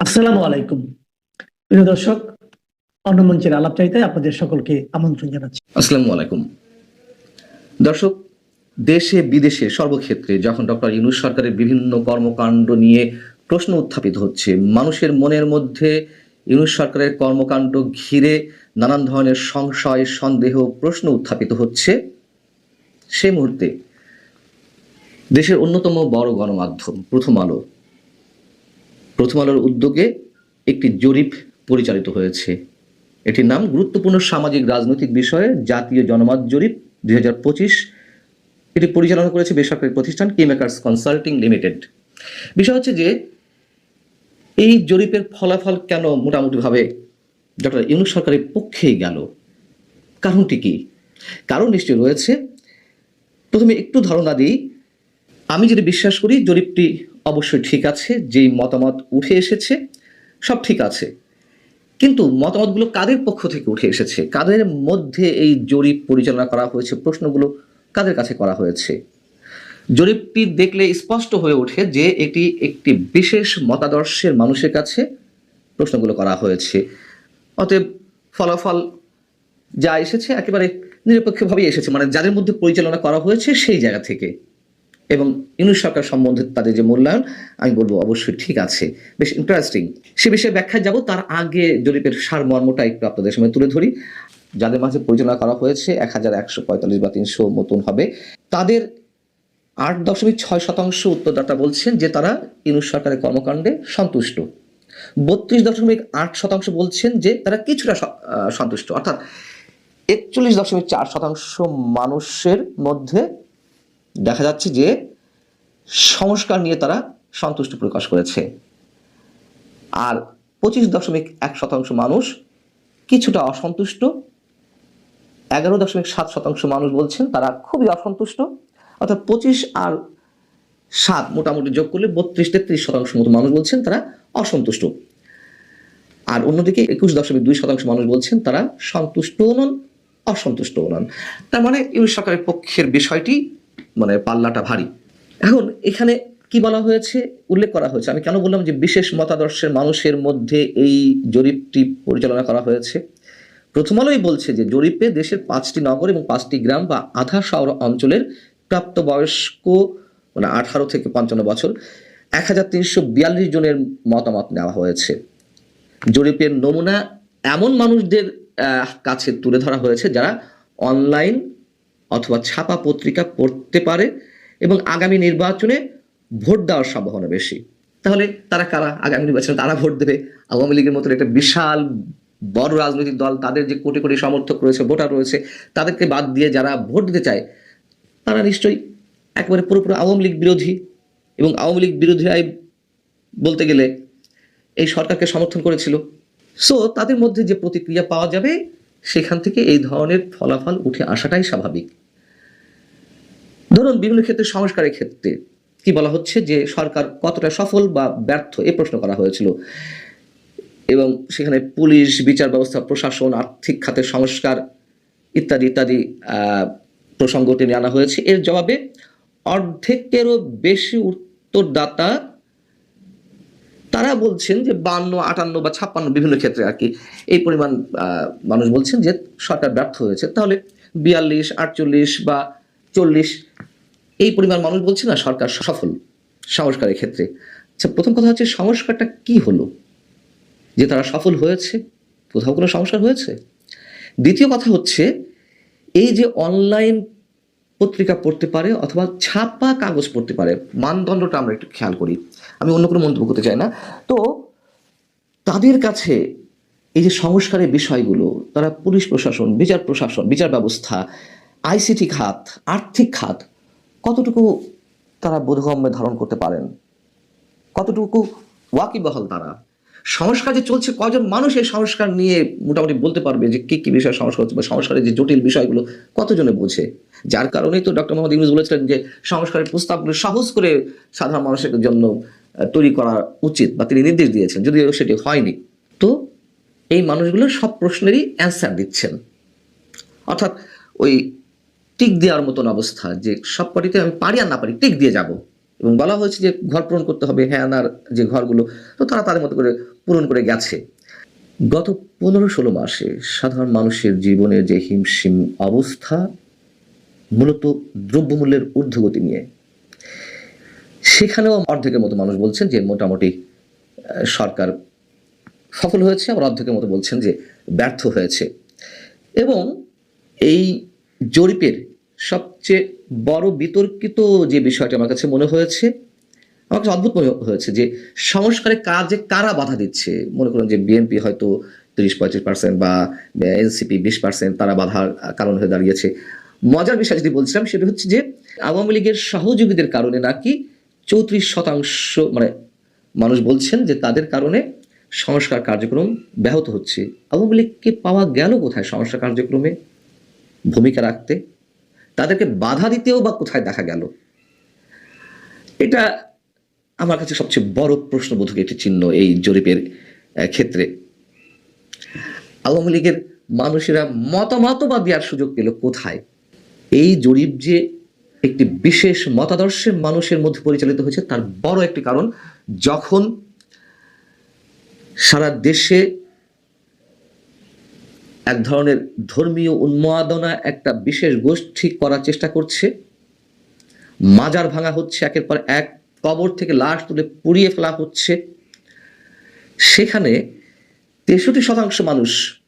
আসসালামু আলাইকুম। প্রিয় দর্শক, অন্য মঞ্চের আলাপ চাইতে আপনাদের সকলকে আমন্ত্রণ জানাচ্ছি। আসসালামু আলাইকুম। দর্শক, দেশে বিদেশে সর্বক্ষেত্রে যখন ডক্টর ইউনুস সরকারের বিভিন্ন কর্মকাণ্ড নিয়ে প্রশ্ন উত্থাপিত হচ্ছে, মানুষের মনের মধ্যে ইউনুস সরকারের কর্মকাণ্ড ঘিরে নানান ধরনের সংশয়, সন্দেহ, প্রশ্ন উত্থাপিত হচ্ছে। সেই মুহূর্তে দেশের অন্যতম বড় গণমাধ্যম প্রথম আলো প্রথম আলোর উদ্যোগে একটি জরিপ পরিচালিত হয়েছে। এটির নাম গুরুত্বপূর্ণ সামাজিক রাজনৈতিক বিষয়ে জাতীয় জনমত জরিপ দুই হাজার পঁচিশ। এটি পরিচালনা করেছে বেসরকারি প্রতিষ্ঠান কি মেকার্স কনসাল্টিং লিমিটেড বিষয় হচ্ছে যে, এই জরিপের ফলাফল কেন মোটামুটিভাবে ডক্টর ইউনুস সরকারের পক্ষেই গেল? কারণটি কি? কারণ নিশ্চয়ই রয়েছে। প্রথমে একটু ধারণা দিই। আমি যদি বিশ্বাস করি জরিপটি অবশ্যই ঠিক আছে, যেই মতামত উঠে এসেছে সব ঠিক আছে। কিন্তু মতামতগুলো কাদের পক্ষ থেকে উঠে এসেছে? কাদের মধ্যে এই জরিপ পরিচালনা করা হয়েছে? প্রশ্নগুলো কাদের কাছে করা হয়েছে? জরিপটি দেখলে স্পষ্ট হয়ে ওঠে যে এটি একটি বিশেষ মতাদর্শের মানুষের কাছে প্রশ্নগুলো করা হয়েছে। অতএব ফলাফল যা এসেছে একেবারে নিরপেক্ষভাবেই এসেছে মানে যাদের মধ্যে পরিচালনা করা হয়েছে সেই জায়গা থেকে। এবং ইউনুস সরকার সম্বন্ধে তাদের যে মূল্যায়ন, আমি বলব অবশ্যই ঠিক আছে। বেশ ইন্টারেস্টিং সে বিষয়ে ব্যাখ্যা যাব, তার আগে জরিপের সারমর্মটা একটু আপনাদের সামনে তুলে ধরি। যাদের মাঝে পরিচালনা করা হয়েছে এক হাজার একশো পঁয়তাল্লিশ বা তিনশো মতন হবে। তাদের আট দশমিক ছয় শতাংশ উত্তরদাতা বলছেন যে তারা ইউনুস সরকারের কর্মকাণ্ডে সন্তুষ্ট। বত্রিশ দশমিক আট শতাংশ বলছেন যে তারা কিছুটা সন্তুষ্ট। অর্থাৎ একচল্লিশ দশমিক চার শতাংশ মানুষের মধ্যে দেখা যাচ্ছে যে সংস্কার নিয়ে তারা সন্তুষ্ট প্রকাশ করেছে। আর পঁচিশ দশমিক এক শতাংশ মানুষ কিছুটা অসন্তুষ্ট। এগারো দশমিক সাত শতাংশ মানুষ বলছেন তারা খুবই অসন্তুষ্ট। অর্থাৎ পঁচিশ আর সাত মোটামুটি যোগ করলে বত্রিশ, তেত্রিশ শতাংশ মতো মানুষ বলছেন তারা অসন্তুষ্ট। আর অন্যদিকে একুশ দশমিক দুই শতাংশ মানুষ বলছেন তারা সন্তুষ্টও নন, অসন্তুষ্টও নন। তার মানে ইউনিট সরকারের পক্ষের বিষয়টি মানে পাল্লাটা ভারী। এখন এখানে কি বলা হয়েছে? উল্লেখ করা হয়েছে। আমি কেন বললাম যে বিশেষ মতাদর্শের মানুষের মধ্যে এই জরিপটি পরিচালনা করা হয়েছে? প্রথম আলোই বলছে যে জরিপে দেশের পাঁচটি নগর এবং পাঁচটি গ্রাম বা আধা শহর অঞ্চলের প্রাপ্তবয়স্ক মানে আঠারো থেকে পঞ্চান্ন বছর, এক হাজার তিনশো বিয়াল্লিশ জনের মতামত নেওয়া হয়েছে। জরিপের নমুনা এমন মানুষদের কাছে তুলে ধরা হয়েছে যারা অনলাইন অথবা ছাপা পত্রিকা পড়তে পারে এবং আগামী নির্বাচনে ভোট দেওয়ার সম্ভাবনা বেশি। তাহলে তারা কারা? আগামী নির্বাচনে তারা ভোট দেবে? আওয়ামী লীগের মতো একটা বিশাল বড় রাজনৈতিক দল, তাদের যে কোটি কোটি সমর্থক রয়েছে, ভোটার রয়েছে, তাদেরকে বাদ দিয়ে যারা ভোট দিতে চায়, তারা নিশ্চয়ই একেবারে পুরোপুরি আওয়ামী লীগ বিরোধী। এবং আওয়ামী লীগ বিরোধীরাই বলতে গেলে এই সরকারকে সমর্থন করেছিল। সো তাদের মধ্যে যে প্রতিক্রিয়া পাওয়া যাবে সেখান থেকে এই ধরনের ফলাফল উঠে আসাটাই স্বাভাবিক। ধরুন বিভিন্ন ক্ষেত্রে সংস্কারের ক্ষেত্রে কি বলা হচ্ছে যে সরকার কতটা সফল বা ব্যর্থ এ প্রশ্ন করা হয়েছিল। এবং সেখানে পুলিশ বিচার ব্যবস্থা প্রশাসন আর্থিক খাতের সংস্কার ইত্যাদি ইত্যাদি আহ, প্রসঙ্গ টেনে আনা হয়েছে। এর জবাবে অর্ধেকেরও বেশি উত্তরদাতা তারা বলছেন যে বান্ন, আটান্ন বা ছাপ্পান্ন বিভিন্ন ক্ষেত্রে আর কি এই পরিমাণ মানুষ বলছেন যে সরকার ব্যর্থ হয়েছে। তাহলে বিয়াল্লিশ, আটচল্লিশ বা চল্লিশ এই পরিমাণ মানুষ বলছে না সরকার সফল সংস্কারের ক্ষেত্রে। আচ্ছা প্রথম কথা হচ্ছে সংস্কারটা কি হলো? যে তারা সফল হয়েছে, কোথাও কোনো সংস্কার হয়েছে? দ্বিতীয় কথা হচ্ছে এই যে অনলাইন পত্রিকা পড়তে পারে অথবা ছাপা কাগজ পড়তে পারে, মানদণ্ডটা আমরা একটু খেয়াল করি। আমি অন্য কোনো মন্তব্য করতে চাই না। তো তাদের কাছে এই যে সংস্কারের বিষয়গুলো, তারা পুলিশ প্রশাসন, বিচার প্রশাসন, বিচার ব্যবস্থা, আইসিটি খাত, আর্থিক খাত, কতটুকু তারা বোধগম্যে ধারণ করতে পারেন? কতটুকু ওয়াকিবহল তারা? সংস্কার যে চলছে কজন মানুষ এই সংস্কার নিয়ে মোটামুটি বলতে পারবে যে কী কী বিষয় সংস্কার হচ্ছে বা সংস্কারের যে জটিল বিষয়গুলো কতজনে বোঝে? যার কারণেই তো ডক্টর মোহাম্মদ ইউনুস বলেছিলেন যে সংস্কারের প্রস্তাবগুলো সহজ করে সাধারণ মানুষের জন্য তৈরি করা উচিত বা তিনি নির্দেশ দিয়েছেন, যদিও সেটি হয়নি। তো এই মানুষগুলো সব প্রশ্নেরই অ্যান্সার দিচ্ছেন। অর্থাৎ ওই টিক দেওয়ার মতন অবস্থা যে সব কটিতে আমি পারি আর না পারি, টিক দিয়ে যাব। এবং বলা হয়েছে যে ঘর পূরণ করতে হবে হ্যাঁ আনার যে ঘরগুলো, তো তারা তাদের মতো করে পূরণ করে গেছে। গত পনেরো ষোলো মাসে সাধারণ মানুষের জীবনের যে হিমশিম অবস্থা, মূলত দ্রব্যমূল্যের ঊর্ধ্বগতি নিয়ে সেখানেও অর্ধেকের মতো মানুষ বলছেন যে মোটামুটি সরকার সফল হয়েছে, আবার অর্ধেকের মতো বলছেন যে ব্যর্থ হয়েছে। এবং এই জরিপের সবচেয়ে বড় বিতর্কিত যে বিষয়টি আমার কাছে মনে হয়েছে, আমার কাছে অদ্ভুত মনে হয়েছে যে সংস্কারের কাজে কারা বাধা দিচ্ছে? মনে করুন যে বিএনপি হয়তো তিরিশ পঁয়ত্রিশ পার্সেন্ট বা এনসিপি বিশ পার্সেন্ট তারা বাধার কারণ হয়ে দাঁড়িয়েছে। মজার বিষয় যদি বলছিলাম সেটা হচ্ছে যে আওয়ামী লীগের সহযোগীদের কারণে নাকি চৌত্রিশ শতাংশ মানে মানুষ বলছেন যে তাদের কারণে সংস্কার কার্যক্রম ব্যাহত হচ্ছে। আওয়ামী লীগকে পাওয়া গেল কোথায় সংস্কার কার্যক্রমে ভূমিকা রাখতে? তাদেরকে বাধা দিতেও বা কোথায় দেখা গেল? এটা আমার কাছে সবচেয়ে বড় প্রশ্নবোধক একটি চিহ্ন এই জরিপের ক্ষেত্রে। আওয়ামী লীগের মানুষেরা মতামত বা দেওয়ার সুযোগ পেল কোথায়? এই জরিপ যে একটি বিশেষ মতাদর্শের মানুষের মধ্যে পরিচালিত হয়েছে। তার বড় একটি কারণ, যখন সারা দেশে এক ধরনের ধর্মীয় উন্মাদনা, একটা বিশেষ গোষ্ঠী করার চেষ্টা করছে, মাজার ভাঙা হচ্ছে, একের পর এক কবর থেকে লাশ তুলে পুড়িয়ে ফেলা হচ্ছে, সেখানে তেষট্টি শতাংশ মানুষ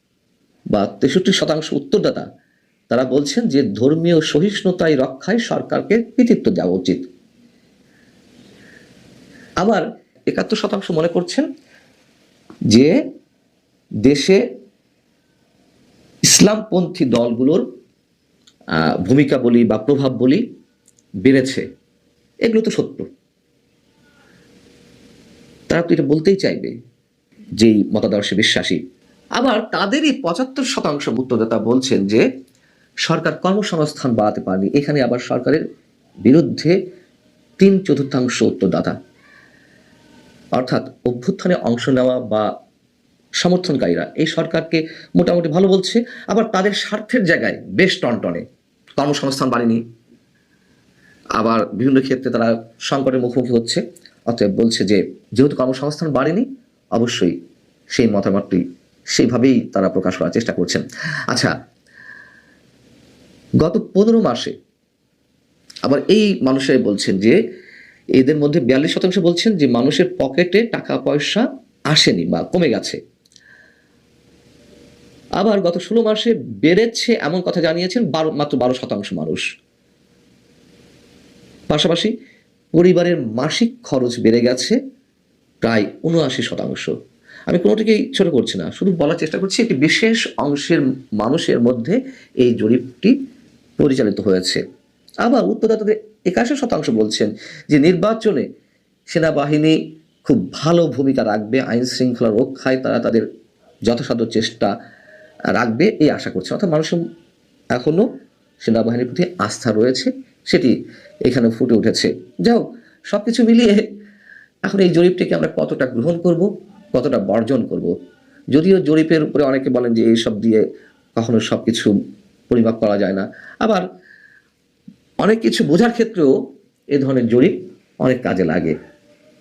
বা তেষট্টি শতাংশ উত্তরদাতা তারা বলছেন যে ধর্মীয় সহিষ্ণুতায় রক্ষায় সরকারকে কৃতিত্ব দেওয়া উচিত। আবার একাত্তর শতাংশ মনে করছেন যে দেশে ইসলামপন্থী দলগুলোর ভূমিকা বলি বা প্রভাব বলি বেড়েছে। এগুলো তো সত্য। তারা তো এটা বলতেই চাইবে যেই মতাদর্শে বিশ্বাসী। আবার তাদেরই পঁচাত্তর শতাংশ উত্তরদাতা বলছেন যে সরকার কর্মসংস্থান বাড়াতে পারেনি। এখানে আবার সরকারের বিরুদ্ধে তিন চতুর্থাংশ উত্তরদাতা। অর্থাৎ অভ্যুত্থানে অংশ নেওয়া বা সমর্থনকারীরা। এই সরকারকে মোটামুটি ভালো বলছে, আবার তাদের স্বার্থের জায়গায় বেশ টনটনে কর্মসংস্থান বাড়েনি। আবার বিভিন্ন ক্ষেত্রে তারা সংকটের মুখোমুখি হচ্ছে। অতএব বলছে যে, যেহেতু কর্মসংস্থান বাড়েনি, অবশ্যই সেই মতামতটি সেইভাবেই তারা প্রকাশ করার চেষ্টা করছেন। আচ্ছা গত পনেরো মাসে আবার এই মানুষরাই বলছেন যে, এদের মধ্যে বিয়াল্লিশ শতাংশ বলছেন যে, মানুষের পকেটে টাকা পয়সা আসেনি বা কমে গেছে। আবার গত ষোলো মাসে বেড়েছে এমন কথা জানিয়েছেন বারো, মাত্র বারো শতাংশ মানুষ। পাশাপাশি পরিবারের মাসিক খরচ বেড়ে গেছে প্রায় উনআশি শতাংশ। আমি কোনোটিকেই ছোট করছি না, শুধু বলার চেষ্টা করছি একটি বিশেষ অংশের মানুষের মধ্যে এই জরিপটি পরিচালিত হয়েছে। আবার উত্তরদাতাদের একাশি শতাংশ বলছেন যে নির্বাচনে সেনাবাহিনী খুব ভালো ভূমিকা রাখবে, আইন শৃঙ্খলা রক্ষায় তারা তাদের যথাসাধ্য চেষ্টা রাখবে, এই আশা করছে। অর্থাৎ মানুষের এখনও সেনাবাহিনীর প্রতি আস্থা রয়েছে, সেটি এখানে ফুটে উঠেছে। যাই হোক সব কিছু মিলিয়ে এখন এই জরিপটিকে আমরা কতটা গ্রহণ করব, কতটা বর্জন করব? যদিও জরিপের উপরে অনেকে বলেন যে এইসব দিয়ে কখনো সব কিছু পরিমাপ করা যায় না। আবার অনেক কিছু বোঝার ক্ষেত্রেও এ ধরনের জরিপ অনেক কাজে লাগে।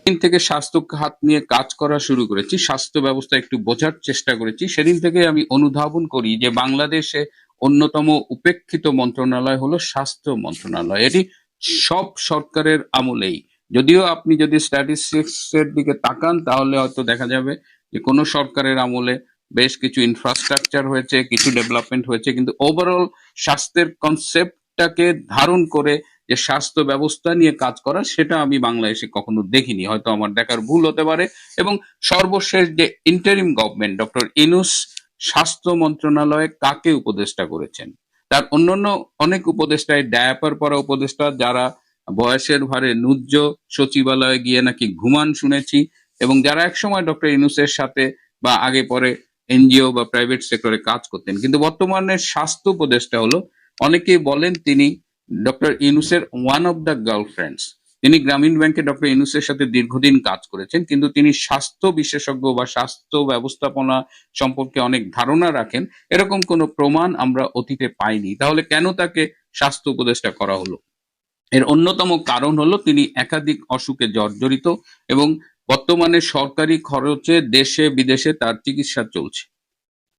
থেকে স্বাস্থ্য খাত নিয়ে কাজ করা শুরু করেছি, স্বাস্থ্য ব্যবস্থা একটু বোঝার চেষ্টা করেছি। সেদিন থেকে আমি অনুধাবন করি যে বাংলাদেশে অন্যতম উপেক্ষিত মন্ত্রণালয় হলো স্বাস্থ্য মন্ত্রণালয়। এটি সব সরকারের আমলেই। যদিও আপনি যদি স্ট্যাটিস্টিক্স এর দিকে তাকান, তাহলে হয়তো দেখা যাবে যে কোনো সরকারের আমলে বেশ কিছু ইনফ্রাস্ট্রাকচার হয়েছে, কিছু ডেভেলপমেন্ট হয়েছে, কিন্তু ওভারঅল স্বাস্থ্যের কনসেপ্টটাকে ধারণ করে যে স্বাস্থ্য ব্যবস্থা নিয়ে কাজ করা, সেটা আমি বাংলাদেশে কখনো দেখিনি। হয়তো আমার দেখার ভুল হতে পারে। এবং সর্বশেষ যে ইন্টারিম গভর্নমেন্ট ডক্টর ইনুস স্বাস্থ্য মন্ত্রণালয়ে কাকে উপদেষ্টা করেছেন? তার অন্যান্য অনেক উপদেষ্টায় ডায়াপার পরা উপদেষ্টা, যারা বয়সের ভারে নুজ্জ সচিবালয়ে গিয়ে নাকি ঘুমান শুনেছি, এবং যারা একসময় ডক্টর ইনুসের সাথে বা আগে পরে এনজিও বা প্রাইভেট সেক্টরে কাজ করতেন। কিন্তু বর্তমানে স্বাস্থ্য উপদেষ্টা হলো, অনেকেই বলেন তিনি ডক্টর ইনুসের ওয়ান অফ দ্য গার্লফ্রেন্ডস তিনি গ্রামীণ ব্যাংকে ডক্টর ইনুসের সাথে দীর্ঘদিন কাজ করেছেন, কিন্তু তিনি স্বাস্থ্য বিশেষজ্ঞ বা স্বাস্থ্য ব্যবস্থাপনা সম্পর্কে অনেক ধারণা রাখেন। এরকম কোনো প্রমাণ আমরা অতীতে পাইনি। তাহলে কেন তাকে স্বাস্থ্য উপদেষ্টা করা হলো? এর অন্যতম কারণ হলো, তিনি একাধিক অসুখে জর্জরিত এবং বর্তমানে সরকারি খরচে দেশে, বিদেশে তার চিকিৎসা চলছে।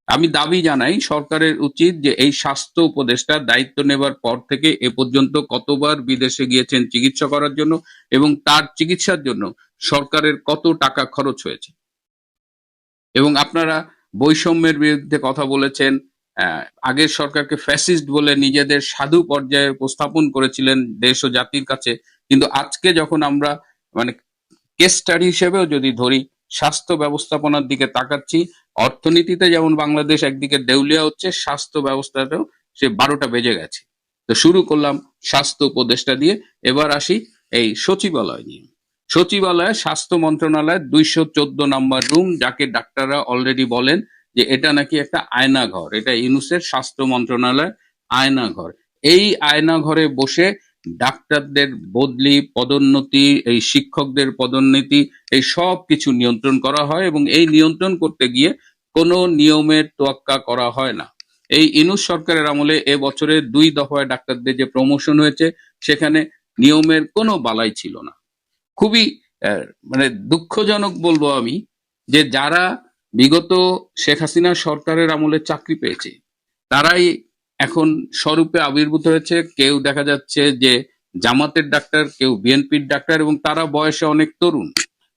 আমি দাবি জানাই, সরকারের উচিত যে এই স্বাস্থ্য উপদেষ্টা দায়িত্ব নেবার পর থেকে এ পর্যন্ত কতবার বিদেশে গিয়েছেন চিকিৎসা করার জন্য এবং তার চিকিৎসার জন্য সরকারের কত টাকা খরচ হয়েছে। এবং আপনারা বৈষম্যের বিরুদ্ধে কথা বলেছেন আগের সরকারকে ফ্যাসিস্ট বলে নিজেদের সাধু পর্যায়ে উপস্থাপন করেছিলেন দেশ ও জাতির কাছে, কিন্তু আজকে যখন আমরা মানে কেস স্টাডি হিসেবেও যদি ধরি, স্বাস্থ্য ব্যবস্থাপনার দিকে তাকাচ্ছি, অর্থনীতিতে যেমন বাংলাদেশ একদিকে দেউলিয়া হচ্ছে, স্বাস্থ্য ব্যবস্থাটাও সে বারোটা বেজে গেছে। তো শুরু করলাম স্বাস্থ্য উপদেষ্টা দিয়ে, এবার আসি এই সচিবালয় নিয়ে। সচিবালয়ে স্বাস্থ্য মন্ত্রণালয়ের দুইশো চোদ্দ নম্বর রুম, যাকে ডাক্তাররা অলরেডি বলেন যে এটা নাকি একটা আয়না ঘর এটা ইউনুসের স্বাস্থ্য মন্ত্রণালয় আয়না ঘর এই আয়না ঘরে বসে ডাক্তারদের বদলি, পদোন্নতি, এই শিক্ষকদের পদোন্নতি, এই সব কিছু নিয়ন্ত্রণ করা হয় এবং এই নিয়ন্ত্রণ করতে গিয়ে কোনো নিয়মের তোয়াক্কা করা হয় না। এই ইনুস সরকারের আমলে এ বছরে দুই দফায় ডাক্তারদের যে প্রমোশন হয়েছে, সেখানে নিয়মের কোনো বালাই ছিল না। খুবই মানে দুঃখজনক বলব আমি যে যারা বিগত শেখ হাসিনা সরকারের আমলে চাকরি পেয়েছে, তারাই এখন স্বরূপে আবির্ভূত হয়েছে, কেউ দেখা যাচ্ছে যে জামাতের ডাক্তার, কেউ বিএনপির ডাক্তার এবং তারা বয়সে অনেক তরুণ।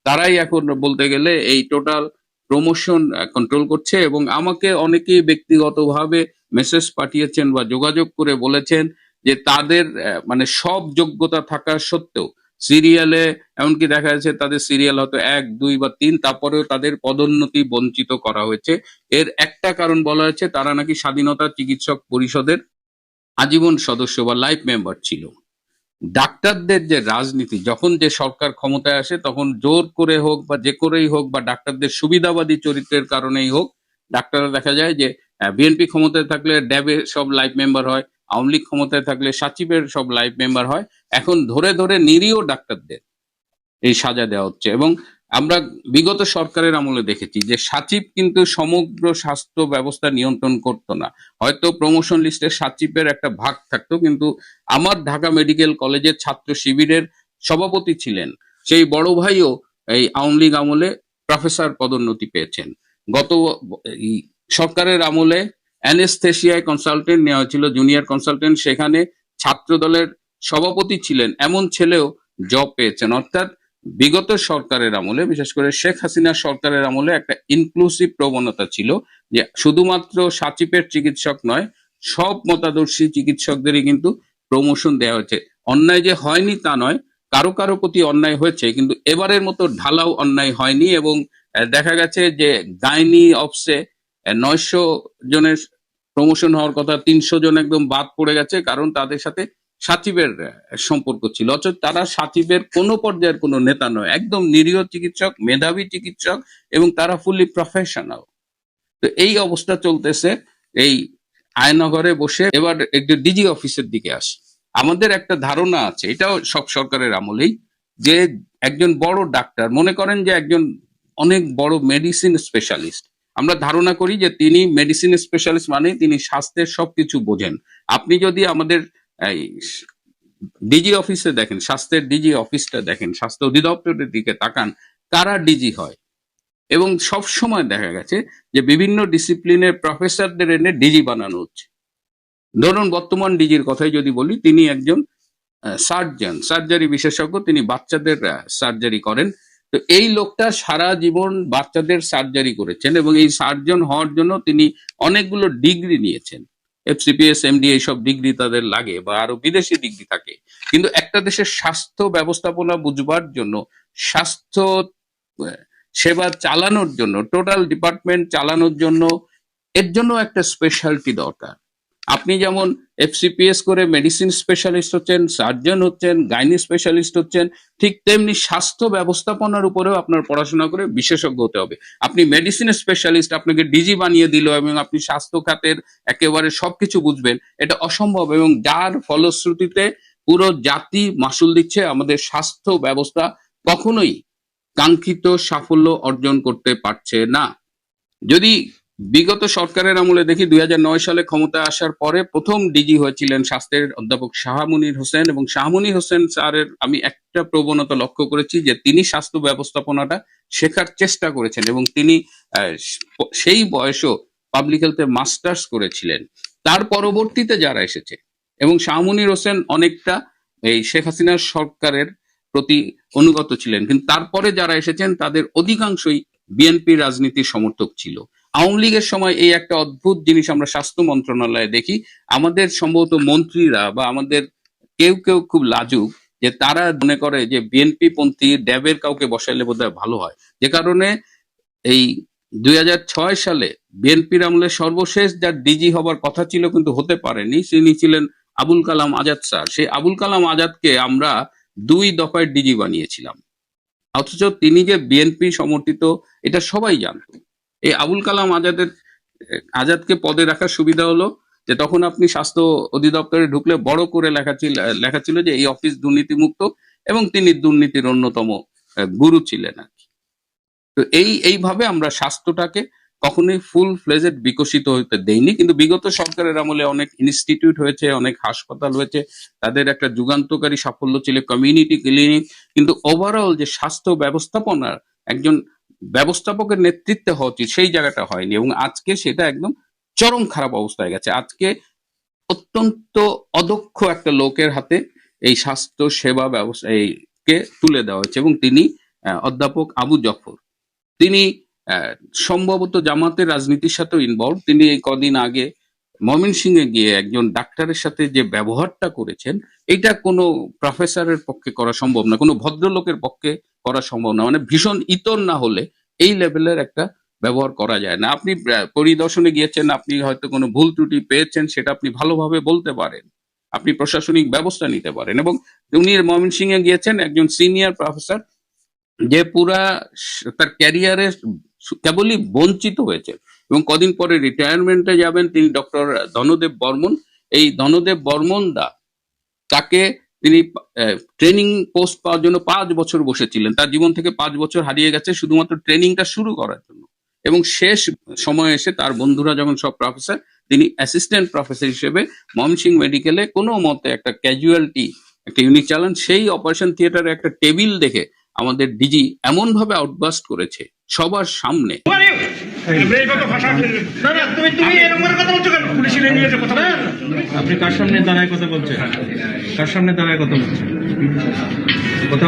তারাই এখন বলতে গেলে এই টোটাল প্রমোশন কন্ট্রোল করছে এবং আমাকে অনেকেই ব্যক্তিগতভাবে মেসেজ পাঠিয়েছেন বা যোগাযোগ করে বলেছেন যে তাদের মানে সব যোগ্যতা থাকা সত্ত্বেও সিরিয়ালে, এমনকি দেখা যাচ্ছে তাদের সিরিয়াল হয়তো এক, দুই বা তিন, তারপরেও তাদের পদোন্নতি বঞ্চিত করা হয়েছে। এর একটা কারণ বলা হয়েছে, তারা নাকি স্বাধীনতা চিকিৎসক পরিষদের আজীবন সদস্য বা লাইফ মেম্বার ছিল। ডাক্তারদের যে রাজনীতি, যখন যে সরকার ক্ষমতায় আসে, তখন জোর করে হোক বা যে করেই হোক বা ডাক্তারদের সুবিধাবাদী চরিত্রের কারণেই হোক, ডাক্তাররা দেখা যায় যে বিএনপি ক্ষমতায় থাকলে ড্যাবে সব লাইফ মেম্বার হয় আওয়ামী লীগ ক্ষমতায় থাকলে সাচিবের সব লাইফ মেম্বার হয়। এখন ধরে ধরে নিরীহ ডাক্তারদের এই সাজা দেওয়া হচ্ছে। এবং আমরা বিগত সরকারের আমলে দেখেছি যে সাচিব কিন্তু সমগ্র স্বাস্থ্য ব্যবস্থা নিয়ন্ত্রণ করতো না। হয়তো প্রমোশন লিস্টে সাচিবের একটা ভাগ থাকতো, কিন্তু আমার ঢাকা মেডিকেল কলেজের ছাত্র শিবিরের সভাপতি ছিলেন। সেই বড় ভাইও এই আওয়ামী লীগ আমলে প্রফেসর পদোন্নতি পেয়েছেন। গত সরকারের আমলে অ্যানেস্থেশিয়ায় কনসালটেন্ট নেওয়া হয়েছিল জুনিয়র কনসালটেন্ট সেখানে ছাত্র দলের সভাপতি ছিলেন, এমন ছেলেও জব পেয়েছেন। অর্থাৎ বিগত সরকারের আমলে, বিশেষ করে শেখ হাসিনা সরকারের আমলে একটা ইনক্লুসিভ প্রবণতা ছিল যে শুধুমাত্র সাচিপের চিকিৎসক নয়, সব মতাদর্শী চিকিৎসকদেরই কিন্তু প্রমোশন দেওয়া হয়েছে। অন্যায় যে হয়নি তা নয়, কারও কারও প্রতি অন্যায় হয়েছে, কিন্তু এবারের মতো ঢালাও অন্যায় হয়নি এবং দেখা গেছে যে গাইনি অফসে নয়শো জনের প্রমোশন হওয়ার কথা তিনশো জন একদম বাদ পড়ে গেছে, কারণ তাদের সাথে সাচিবের সম্পর্ক ছিল। অথচ তারা সাচিবের কোনো পর্যায়ের কোনো নেতা নয়, একদম নিরীহ চিকিৎসক, মেধাবী চিকিৎসক এবং তারা ফুললি প্রফেশনাল তো এই অবস্থা চলতেছে এই আয়নগরে বসে। এবার একটু ডিজি অফিসের দিকে আসি। আমাদের একটা ধারণা আছে, এটাও সব সরকারের আমলেই, যে একজন বড় ডাক্তার, মনে করেন যে একজন অনেক বড় মেডিসিন স্পেশালিস্ট আমরা ধারণা করি যে তিনি মেডিসিন স্পেশালিস্ট মানে তিনি স্বাস্থ্যের সবকিছু বোঝেন। আপনি যদি আমাদের ডিজি অফিসে দেখেন, স্বাস্থ্যের ডিজি অফিসটা দেখেন, স্বাস্থ্য অধিদপ্তরের দিকে তাকান, কারা ডিজি হয়? এবং সব সময় দেখা গেছে যে বিভিন্ন ডিসিপ্লিনের প্রফেসরদের এনে ডিজি বানানো হচ্ছে। ধরুন, বর্তমান ডিজির কথাই যদি বলি, তিনি একজন সার্জন সার্জারি বিশেষজ্ঞ, তিনি বাচ্চাদের সার্জারি করেন। তো এই লোকটা সারা জীবন বাচ্চাদের সার্জারি করেছেন এবং এই সার্জন হওয়ার জন্য তিনি অনেকগুলো ডিগ্রি নিয়েছেন। এফসিপিএস এমডি এইসব ডিগ্রি তাদের লাগে বা আরও বিদেশি ডিগ্রি থাকে। কিন্তু একটা দেশের স্বাস্থ্য ব্যবস্থাপনা বুঝবার জন্য, স্বাস্থ্য সেবা চালানোর জন্য টোটাল ডিপার্টমেন্ট চালানোর জন্য এর জন্য একটা স্পেশালিটি দরকার। আপনি যেমন এফসিপিএস করে মেডিসিন স্পেশালিস্ট হচ্ছেন সার্জন হচ্ছেন গাইনি স্পেশালিস্ট হচ্ছেন, ঠিক তেমনি স্বাস্থ্য ব্যবস্থাপনার উপরেও আপনার পড়াশোনা করে বিশেষজ্ঞ হতে হবে। আপনি মেডিসিন স্পেশালিস্ট আপনাকে ডিজি বানিয়ে দিল এবং আপনি স্বাস্থ্য খাতের একেবারে সবকিছু বুঝবেন, এটা অসম্ভব এবং যার ফলশ্রুতিতে পুরো জাতি মাসুল দিচ্ছে আমাদের স্বাস্থ্য ব্যবস্থা কখনোই কাঙ্ক্ষিত সাফল্য অর্জন করতে পারছে না। যদি বিগত সরকারের আমলে দেখি দুই হাজার নয় সালে ক্ষমতা আসার পরে প্রথম ডিজি হয়েছিলেন স্বাস্থ্যের অধ্যাপক শাহমুনির হোসেন এবং শাহমুনির হোসেন স্যারের আমি একটা প্রবণতা লক্ষ্য করেছি যে তিনি স্বাস্থ্য ব্যবস্থাপনাটা শেখার চেষ্টা করেছেন এবং তিনি সেই বয়সও পাবলিক হেলথে মাস্টার্স করেছিলেন। তার পরবর্তীতে যারা এসেছে এবং শাহমুনির হোসেন অনেকটা এই শেখ হাসিনার সরকারের প্রতি অনুগত ছিলেন, কিন্তু তারপরে যারা এসেছেন তাদের অধিকাংশই বিএনপি রাজনীতির সমর্থক ছিল। আওয়ামী লীগের সময় এই একটা অদ্ভুত জিনিস আমরা স্বাস্থ্য মন্ত্রণালয়ে দেখি। আমাদের সম্ভবত মন্ত্রীরা বা আমাদের কেউ কেউ খুব লাজুক যে তারা মনে করে যে বিএনপি পন্থী ড্যাবের কাউকে বসাইলে বোধহয় ভালো হয়। যে কারণে এই দুই হাজার ছয় সালে বিএনপির আমলে সর্বশেষ যার ডিজি হবার কথা ছিল কিন্তু হতে পারেনি, তিনি ছিলেন আবুল কালাম আজাদ স্যার। সেই আবুল কালাম আজাদকে আমরা দুই দফায় ডিজি বানিয়েছিলাম। অথচ তিনি যে বিএনপি সমর্থিত, এটা সবাই জানত। এই আবুল কালাম আজাদের, আজাদকে পদে রাখার সুবিধা হলো যে তখন আপনি স্বাস্থ্য অধিদপ্তরে ঢুকলে বড় করে লেখা ছিল লেখা ছিল যে এই অফিস দুর্নীতিমুক্ত এবং তিনি দুর্নীতির অন্যতম গুরু ছিলেন আর কি। তো এই, এইভাবে আমরা স্বাস্থ্যটাকে কখনোই ফুল ফ্লেজেড বিকশিত হতে দেইনি, কিন্তু বিগত সরকারের আমলে অনেক ইনস্টিটিউট হয়েছে, অনেক হাসপাতাল হয়েছে, তাদের একটা যুগান্তকারী সাফল্য ছিল কমিউনিটি ক্লিনিক কিন্তু ওভারঅল যে স্বাস্থ্য ব্যবস্থাপনার একজন ব্যবস্থাপকের নেতৃত্বে হওয়া উচিত। সেই জায়গাটা হয়নি এবং আজকে সেটা একদম চরম খারাপ অবস্থায় গেছে। আজকে অত্যন্ত অদক্ষ একটা লোকের হাতে এই স্বাস্থ্য সেবা ব্যবস্থা কে তুলে দেওয়া হয়েছে এবং তিনি অধ্যাপক আবু জফর। তিনি সম্ভবত জামাতের রাজনীতির সাথেও ইনভলভ তিনি কদিন আগে ময়মনসিংহে গিয়ে একজন ডাক্তারের সাথে যে ব্যবহারটা করেছেন, এটা কোনো প্রফেসরের পক্ষে করা সম্ভব না, কোনো ভদ্রলোকের পক্ষে করা সম্ভব না। মানে ভীষণ ইতর না হলে এই লেভেলের একটা ব্যবহার করা যায় না। আপনি পরিদর্শনে গিয়েছেন, আপনি হয়তো কোনো ভুল ত্রুটি পেয়েছেন, সেটা আপনি ভালোভাবে বলতে পারেন। আপনি প্রশাসনিক ব্যবস্থা নিতে পারেন এবং উনি ময়মনসিংহে গিয়েছেন, একজন সিনিয়র প্রফেসর, যে পুরা তার ক্যারিয়ারে কেবলই বঞ্চিত হয়েছে। এবং কদিন পরে রিটায়ারমেন্টে যাবেন তিনি ডক্টর ধনদেব বর্মন। এই ধনদেব বর্মন দা, তাকে তিনি ট্রেনিং পোস্ট পাওয়ার জন্য পাঁচ বছর বসেছিলেন। তার জীবন থেকে পাঁচ বছর হারিয়ে গেছে, শুধুমাত্র ট্রেনিংটা শুরু করার জন্য। এবং শেষ সময় এসে তার বন্ধুরা যখন সব প্রফেসর তিনি অ্যাসিস্ট্যান্ট প্রফেসর হিসেবে ময়মনসিংহ মেডিকেলে কোনো মতে একটা ক্যাজুয়ালিটি একটা ইউনিট চালান সেই অপারেশন থিয়েটারে একটা টেবিল দেখে আমাদের ডিজি এমন ভাবে আউটবাস্ট করেছে সবার সামনে। এইভাবে ভাষা না না তুমি তুমি এরকম করে কথা বলছো কেন? পুলিশ এনে নিয়ে এসে কথা বলো। আপনি কার সামনে দাঁড়ায় কথা বলছেন? কার সামনে দাঁড়ায় কথা বলছেন? কথা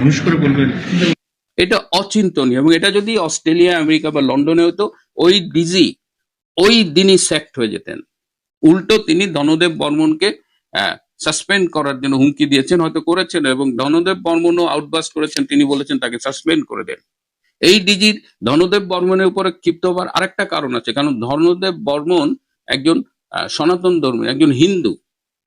মানুষ করে বলবেন। এটা অচিন্তনীয় এবং এটা যদি অস্ট্রেলিয়া আমেরিকা বা লন্ডনে হতো ওই ডিজি ওই দিনই স্যাক্ট হয়ে যেতেন। উল্টো তিনি ধনদেব বর্মনকে সাসপেন্ড করার জন্য হুমকি দিয়েছেন হয়তো করেছেন এবং ধনদেব বর্মনও আউটবাস করেছেন তিনি বলেছেন তাকে সাসপেন্ড করে দেন। এই ডিজির ধনদেব বর্মনের উপরে ক্ষিপ্ত হবার আরেকটা কারণ আছে। কারণ ধনদেব বর্মন একজন সনাতন ধর্মী, একজন হিন্দু।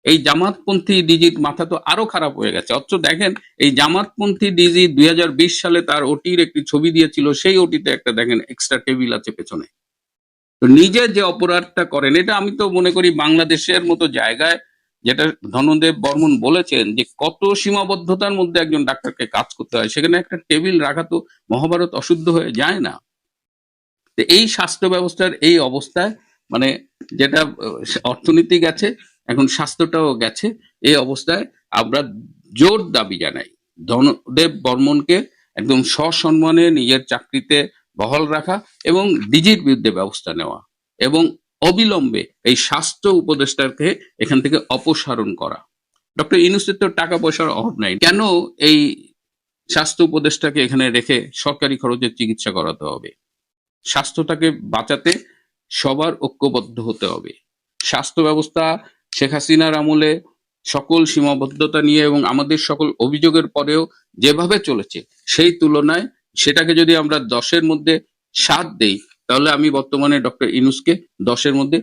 এই জামাতপন্থী ডিজির মাথা তো আরও খারাপ হয়ে গেছে। অথচ দেখেন, এই জামাতপন্থী ডিজি দুই হাজার বিশ সালে তার ওটির একটি ছবি দিয়েছিল। সেই ওটিতে একটা দেখেন এক্সট্রা টেবিল আছে পেছনে। তো নিজে যে অপরাধটা করেন, এটা আমি তো মনে করি বাংলাদেশের মতো জায়গায় যেটা ধনদেব বর্মন বলেছেন যে কত সীমাবদ্ধতার মধ্যে একজন ডাক্তারকে কাজ করতে হয়, সেখানে একটা টেবিল রাখা তো মহাভারত অশুদ্ধ হয়ে যায় না। এই স্বাস্থ্য ব্যবস্থার এই অবস্থায় মানে যেটা অর্থনীতি গেছে, এখন স্বাস্থ্যটাও গেছে, এই অবস্থায় আমরা জোর দাবি জানাই। ধনদেব বর্মনকে একদম সসম্মানে নিজের চাকরিতে বহাল রাখা এবং ডিজির বিরুদ্ধে ব্যবস্থা নেওয়া এবং অবিলম্বে এই স্বাস্থ্য উপদেষ্টাকে এখান থেকে অপসারণ করা। ডক্টর ইউনুসের তো টাকা পয়সার অভাব নাই। কেন এই স্বাস্থ্য উপদেষ্টাকে এখানে রেখে সরকারি খরচে চিকিৎসা করাতে হবে? স্বাস্থ্যটাকে বাঁচাতে সবার ঐক্যবদ্ধ হতে হবে। স্বাস্থ্য ব্যবস্থা শেখ হাসিনার আমলে সকল সীমাবদ্ধতা নিয়ে এবং আমাদের সকল অভিযোগের পরেও যেভাবে চলেছে, সেই তুলনায় সেটাকে যদি আমরা দশের মধ্যে সাত দেই তাহলে আমি বর্তমানে ডক্টর ইনুসকে দশের মধ্যে